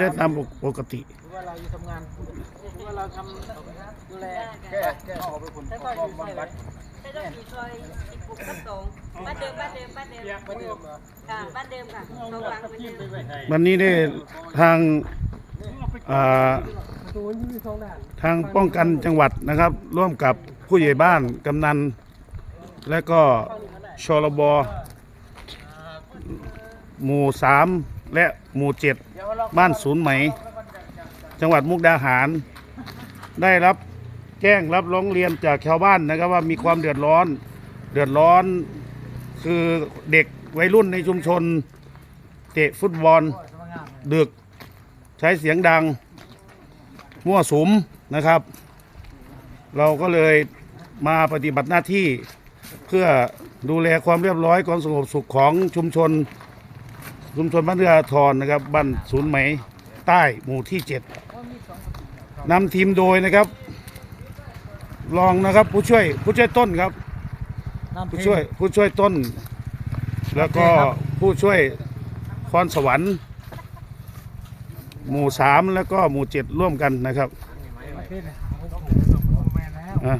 ได้ตามปกติหรือว่าเราอยู่ทำงานหรือว่าเราทำดูแลแก้แก้เอาไปคนเขาก็บำบัดไม่ต้องอยู่ซอยอีกปุกสักสองบ้านเดิมบ้านเดิมบ้านเดิมประเดิมค่ะบ้านเดิมค่ะสองหลังเหมือนเดิมวันนี้ได้ทางอ่าทางป้องกันจังหวัดนะครับ ร่วมกับผู้ใหญ่บ้านกำนัน และก็ชลบหมู่สาม และหมู่เจ็ดบ้านศูนย์ไหม จังหวัดมุกดาหาร ได้รับแจ้งรับร้องเรียนจากชาวบ้านนะครับว่ามีความเดือดร้อน เดือดร้อนคือเด็กวัยรุ่นในชุมชน เตะฟุตบอลดึกใช้เสียงดัง มั่วสุมนะครับ เราก็เลยมาปฏิบัติหน้าที่เพื่อดูแลความเรียบร้อยความสงบสุขของชุมชน ชุมชนบ้านเรืออาทรนะครับบ้านศูนย์ไหมใต้หมู่ที่เจ็ดนำทีมโดยนะครับรองนะครับผู้ช่วยผู้ช่วยต้นครับ ผู้ช่วยผู้ช่วยต้น แล้วก็ผู้ช่วยพรสวรรค์ หมู่สามแล้วก็หมู่เจ็ดร่วมกันนะครับอะ